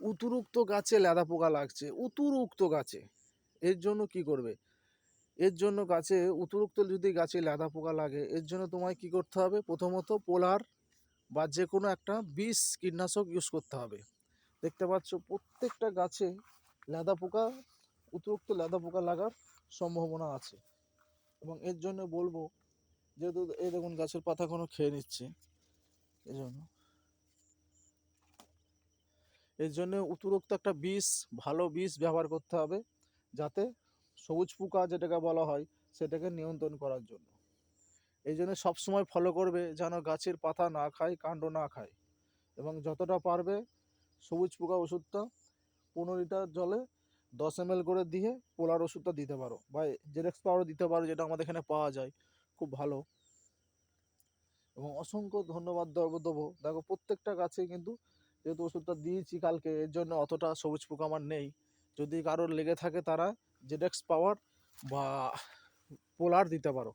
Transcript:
অতিরিক্ত গাছে লেদা পোকা লাগছে অতিরিক্ত গাছে। এর জন্য কি করবে? এর জন্য গাছে অতিরিক্ত যদি গাছে লেদা পোকা লাগে, এর জন্য তোমায় কি করতে হবে? প্রথমত পোলার বা যে কোনো একটা বিষ কীটনাশক ইউজ করতে হবে। দেখতে পাচ্ছ, প্রত্যেকটা গাছে লেদা পোকা অতিরিক্ত লেদা পোকা লাগার সম্ভাবনা আছে। এবং এর জন্য বলব, যেহেতু এই দেখুন গাছের পাতা কোনো খেয়ে নিচ্ছে এই জন্য এর জন্য অতিরিক্ত একটা বিষ, ভালো বিষ ব্যবহার করতে হবে যাতে সবুজ পোকা যেটাকে বলা হয় সেটাকে নিয়ন্ত্রণ করার জন্য। এই জন্য সবসময় ফলো করবে যেন গাছের পাতা না খায়, কাণ্ড না খায় এবং যতটা পারবে সবুজ পোকা ওষুধটা পনেরো লিটার জলে দশ এম করে দিয়ে পোলার ওষুধটা দিতে পারো বা জেরেক্স পাওয়ারও দিতে পারো যেটা আমাদের এখানে পাওয়া যায়, খুব ভালো। এবং অসংখ্য ধন্যবাদ দেবো দেখো প্রত্যেকটা গাছে কিন্তু যেহেতু ওষুধটা দিয়েছি কালকে, এর জন্য অতটা সবুজ পোকা আমার নেই। যদি কারোর লেগে থাকে তারা জেডেক্স পাওয়ার বা পোলার দিতে পারো।